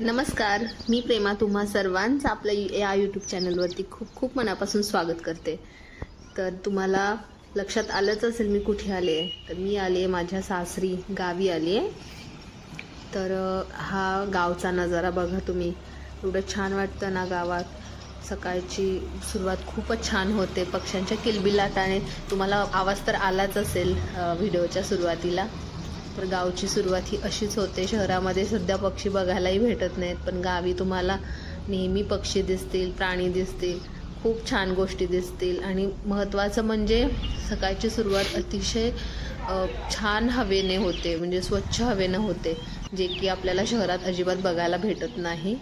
नमस्कार मी प्रेमा तुम्हा सर्वांचं आपल्या या यूट्यूब चॅनलवरती खूप खूप मनापासून स्वागत करते. तर तुम्हाला लक्षात आलंच असेल मी कुठे आले आहे. तर मी आले आहे माझ्या सासरी गावी आली आहे. तर हा गावचा नजारा बघा तुम्ही. एवढं छान वाटतं ना गावात. सकाळची सुरुवात खूपच छान होते. पक्ष्यांच्या किलबिलाटाने तुम्हाला आवाज तर आलाच असेल व्हिडिओच्या सुरुवातीला. तर गावची सुरुवात ही अशीच होते. शहरामध्ये सध्या पक्षी बघायलाही भेटत नाहीत पण गावी तुम्हाला नेहमी पक्षी दिसतील प्राणी दिसतील खूप छान गोष्टी दिसतील. आणि महत्त्वाचं म्हणजे सकाळची सुरुवात अतिशय छान हवेने होते म्हणजे स्वच्छ हवेनं होते जे की आपल्याला शहरात अजिबात बघायला भेटत नाही.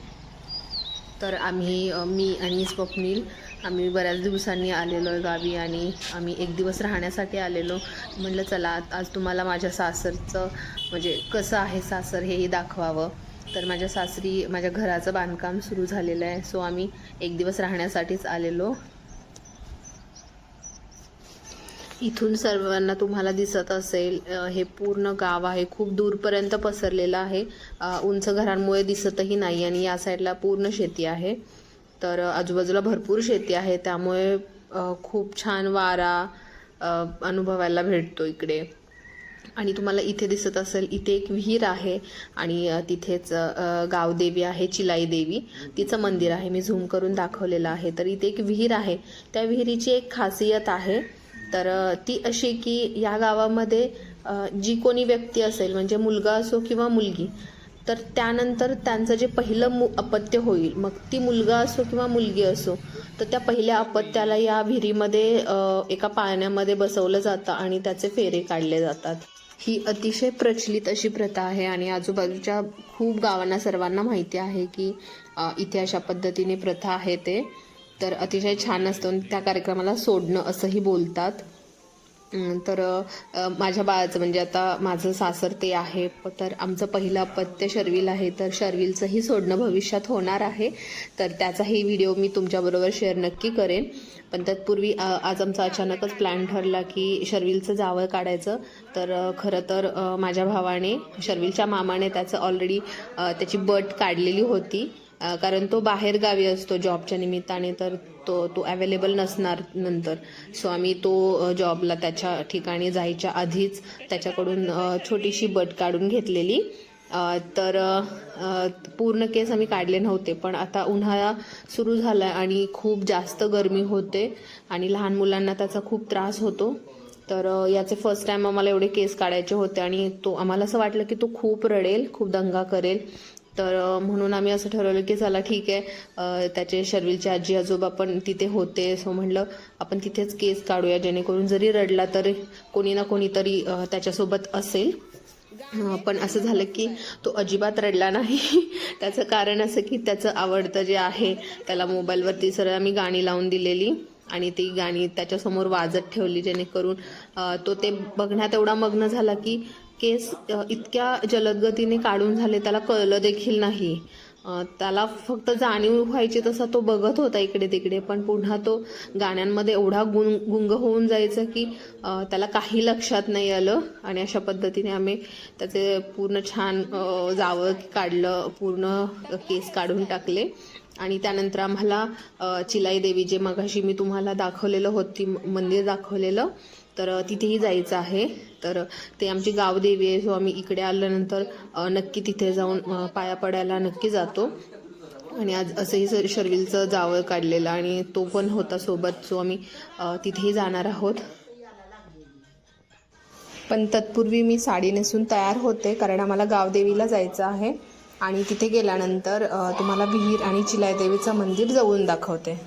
तर आम्ही मी आणि स्वप्नील आम्ही बऱ्याच दिवसांनी आलेलो आहे गावी आणि आम्ही एक दिवस राहण्यासाठी आलेलो. म्हटलं चला आज तुम्हाला माझ्या सासरचं म्हणजे कसं आहे सासर हेही दाखवावं. तर माझ्या सासरी माझ्या घराचं बांधकाम सुरू झालेलं आहे. सो आम्ही एक दिवस राहण्यासाठीच आलेलो. इथून सर्वांना तुम्हाला दिसत असेल हे पूर्ण गाव आहे. खूप दूरपर्यंत पसरलेलं आहे. उंच घरांमुळे दिसतही नाही आणि या साईडला पूर्ण शेती आहे. तर आजूबाजूला भरपूर शेती आहे त्यामुळे खूप छान वारा अनुभवायला भेटतो इकडे. आणि तुम्हाला इथे दिसत असेल इथे एक विहीर आहे आणि तिथेच गावदेवी आहे चिलाई देवी. तिचं मंदिर आहे मी झूम करून दाखवलेलं आहे. तर इथे एक विहीर आहे त्या विहिरीची एक खासियत आहे. तर ती अशी की या गावामध्ये जी कोणी व्यक्ती असेल म्हणजे मुलगा असो किंवा मुलगी तर त्यानंतर त्यांचं जे पहिलं मु अपत्य होईल मग ती मुलगा असो किंवा मुलगी असो तर त्या पहिल्या अपत्याला या विहिरीमध्ये एका पाण्यामध्ये बसवलं जातं आणि त्याचे फेरे काढले जातात. ही अतिशय प्रचलित अशी प्रथा आहे आणि आजूबाजूच्या खूप गावांना सर्वांना माहिती आहे की इथे अशा पद्धतीने प्रथा आहे ते. तर अतिशय छान असतं आणि त्या कार्यक्रमाला सोडणं असंही बोलतात. तर माझ्या बाळाचं म्हणजे आता माझं सासर ते आहे तर आमचं पहिलं अपत्य शर्विल आहे तर शर्विलचंही सोडणं भविष्यात होणार आहे. तर त्याचाही व्हिडिओ मी तुमच्याबरोबर शेअर नक्की करेन. पण तत्पूर्वी आज आमचा अचानकच प्लॅन ठरला की शर्विलचं जावळ काढायचं. तर खरं तर माझ्या भावाने शर्विलच्या मामाने त्याचं ऑलरेडी त्याची बट काढलेली होती. कारण तो बाहेर गावी असतो जॉबच्या निमित्ताने तर तो तो अवेलेबल नसणार नंतर. सो आम्ही तो जॉबला त्याच्या ठिकाणी जायच्या आधीच त्याच्याकडून छोटीशी बट काढून घेतलेली. तर पूर्ण केस आम्ही काढले नव्हते पण आता उन्हाळा सुरू झाला आणि खूप जास्त गरमी होते आणि लहान मुलांना त्याचा खूप त्रास होतो. तर याचे फर्स्ट टाइम आम्हाला एवढे केस काढायचे होते आणि तो आम्हाला असं वाटलं की तो खूप रडेल खूप दंगा करेल. तर म्हणून आम्ही असं ठरवलं की चला ठीक आहे त्याचे शर्विलचे आजी आजोबा पण तिथे होते. सो म्हणलं आपण तिथेच केस काढूया जेणेकरून जरी रडला तरी कोणी ना कोणीतरी त्याच्यासोबत असेल. पण असं झालं की तो अजिबात रडला नाही. त्याचं कारण असं की त्याचं आवडतं जे आहे त्याला मोबाईलवरती सरळ आम्ही गाणी लावून दिलेली आणि ती गाणी त्याच्यासमोर वाजत ठेवली जेणेकरून तो ते बघण्यात एवढा मग्न झाला की केस इतक्या जलदगतीने काढून झाले त्याला कळलं देखील नाही. त्याला फक्त जाणीव व्हायची तसा तो बघत होता इकडे तिकडे पण पुन्हा तो गाण्यांमध्ये एवढा गुं गुंग होऊन जायचा की त्याला काही लक्षात नाही आलं. आणि अशा पद्धतीने आम्ही त्याचे पूर्ण छान जावं काढलं पूर्ण केस काढून टाकले. आणि त्यानंतर आम्हाला चिलाई देवी जे मगाशी मी तुम्हाला दाखवलेलं होती मंदिर दाखवलेलं तर तिथेही जायचं आहे. तर ते आमची गावदेवी आहे सो आम्ही इकडे आल्यानंतर नक्की तिथे जाऊन पाया पडायला नक्की जातो. आणि आज असंही सर शर्विलचं जावळ काढलेलं आणि तो पण होता सोबत सो आम्ही तिथेही जाणार आहोत. पण तत्पूर्वी मी साडी नेसून तयार होते कारण आम्हाला गावदेवीला जायचं आहे. आणि तिथे गेल्यानंतर तुम्हाला विहीर आणि चिलायदेवीचं मंदिर जवळून दाखवते.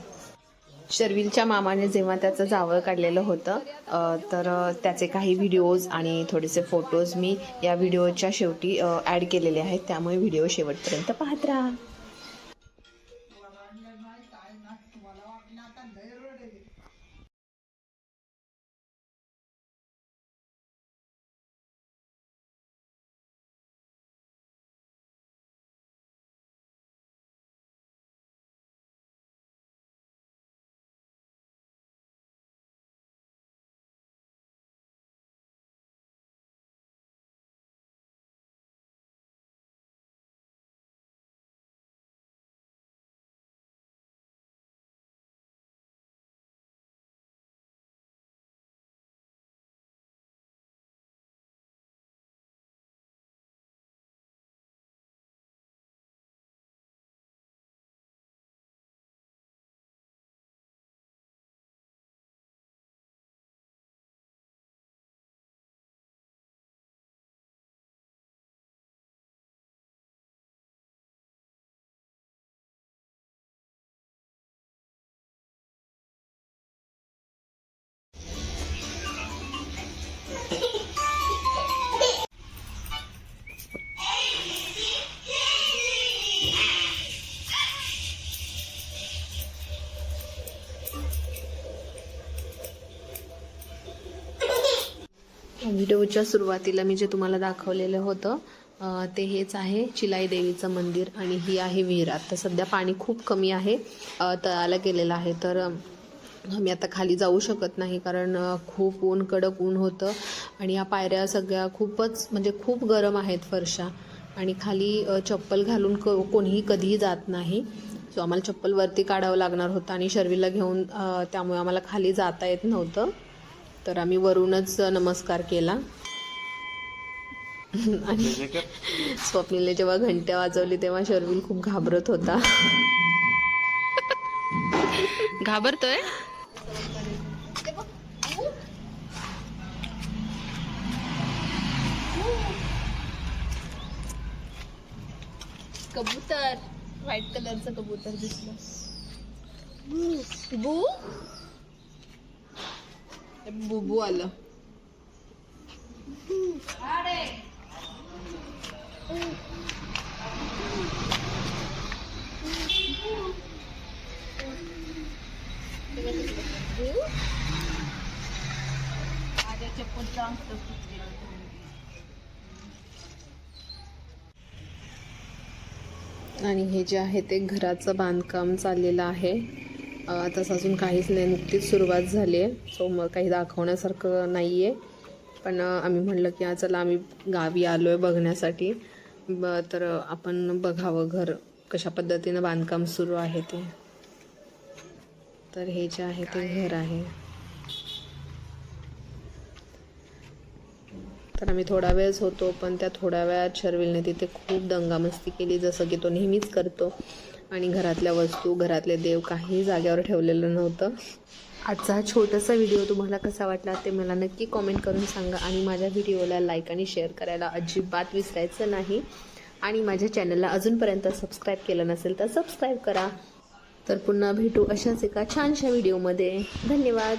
शर्विलच्या मामाने जेव्हा त्याचं जावळ काढलेलं होतं तर त्याचे काही व्हिडिओज आणि थोडेसे फोटोज मी या व्हिडिओच्या शेवटी ॲड केलेले आहेत. त्यामुळे व्हिडिओ शेवटपर्यंत पाहत राहा. व्हिडिओच्या सुरुवातीला मी जे तुम्हाला दाखवलेलं होतं ते हेच आहे चिलाई देवीचं मंदिर आणि ही आहे विहिरात. तर सध्या पाणी खूप कमी आहे. तळाला गेलेलं आहे. तर आम्ही आता खाली जाऊ शकत नाही कारण खूप ऊन कडक ऊन होतं आणि या पायऱ्या सगळ्या खूपच म्हणजे खूप गरम आहेत फरशा. आणि खाली चप्पल घालून क कोणीही कधीही जात नाही. सो आम्हाला चप्पल वरती काढावं लागणार होतं आणि शर्वीला घेऊन त्यामुळे आम्हाला खाली जाता येत नव्हतं. तर आम्ही वरूनच नमस्कार केला. आणि स्वप्नीलने जेव्हा घंट्या वाजवली तेव्हा शर्विल खूप घाबरत होता. घाबरतोय? कबूतर व्हाईट कलरचं कबूतर दिसलं बू बुबू आलं आणि हे जे आहे ते घराचं बांधकाम चाललेलं आहे. तसं अजून काहीच नाही नुकतीच सुरुवात झाली आहे. सो मग काही दाखवण्यासारखं नाही आहे पण आम्ही म्हटलं की आज चला आम्ही गावी आलो आहे बघण्यासाठी. ब तर आपण बघावं घर कशा पद्धतीनं बांधकाम सुरू आहे ते. तर हे जे आहे ते घर आहे. तर आम्ही थोडा वेळच होतो पण त्या थोड्या वेळात शर्विलने तिथे खूप दंगामस्ती केली जसं की तो नेहमीच करतो. आणि घरातल्या वस्तू घरातले देव काही जाग्यावर ठेवलेलं नव्हतं. आजचा हा छोटासा व्हिडिओ तुम्हाला कसा वाटला ते मला नक्की कॉमेंट करून सांगा आणि माझ्या व्हिडिओला लाईक आणि शेअर करायला अजिबात विसरायचं नाही. आणि माझ्या चॅनलला अजूनपर्यंत सबस्क्राईब केलं नसेल तर सबस्क्राईब करा. तर पुन्हा भेटू अशाच एका छानशा व्हिडिओमध्ये. धन्यवाद.